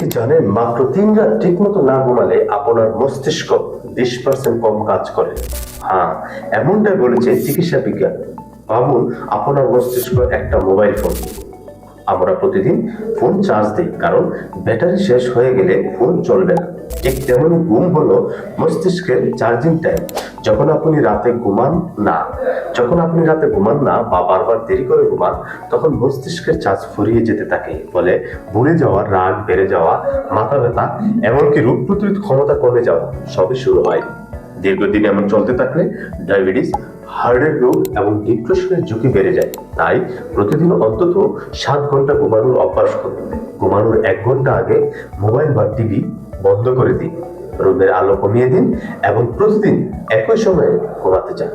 কি জানেন মাত্র তিন রাত ঠিক মতো না ঘুমালে আপনার মস্তিষ্ক বিশ পার্সেন্ট কম কাজ করে। হ্যাঁ এমনটাই বলেছে চিকিৎসা বিজ্ঞান। ভাবুন, আপনার মস্তিষ্ক একটা মোবাইল ফোন আমরা প্রতিদিন ফোন চার্জ দিই, কারণ ব্যাটারি শেষ হয়ে গেলে ফোন চলবে না। ঠিক তেমনি ঘুম হলো মস্তিষ্কের চার্জিং টাইম যখন আপনি রাতে ঘুমান না, যখন আপনি রাতে ঘুমান না বা বারবার দেরি করে ঘুমান, তখন মস্তিষ্কের চার্জ ফুরিয়ে যেতে থাকে। বলে ভুলে যাওয়া, রাগ বেড়ে যাওয়া, মাথা ব্যথা, এমনকি রোগ প্রতিরোধ ক্ষমতা কমে যাওয়া সবই শুরু হয়। দীর্ঘদিন এমন চলতে থাকলে ডায়াবেটিস, হার্টের রোগ এবং ডিপ্রেশনের ঝুঁকি বেড়ে যায়। তাই প্রতিদিন অন্তত সাত ঘণ্টা ঘুমানোর অভ্যাস করুন ঘুমানোর এক ঘণ্টা আগে মোবাইল বা টিভি বন্ধ করে দিন। রোদের আলো কমিয়ে দিন এবং প্রতিদিন একই সময়ে ঘুমাতে যান।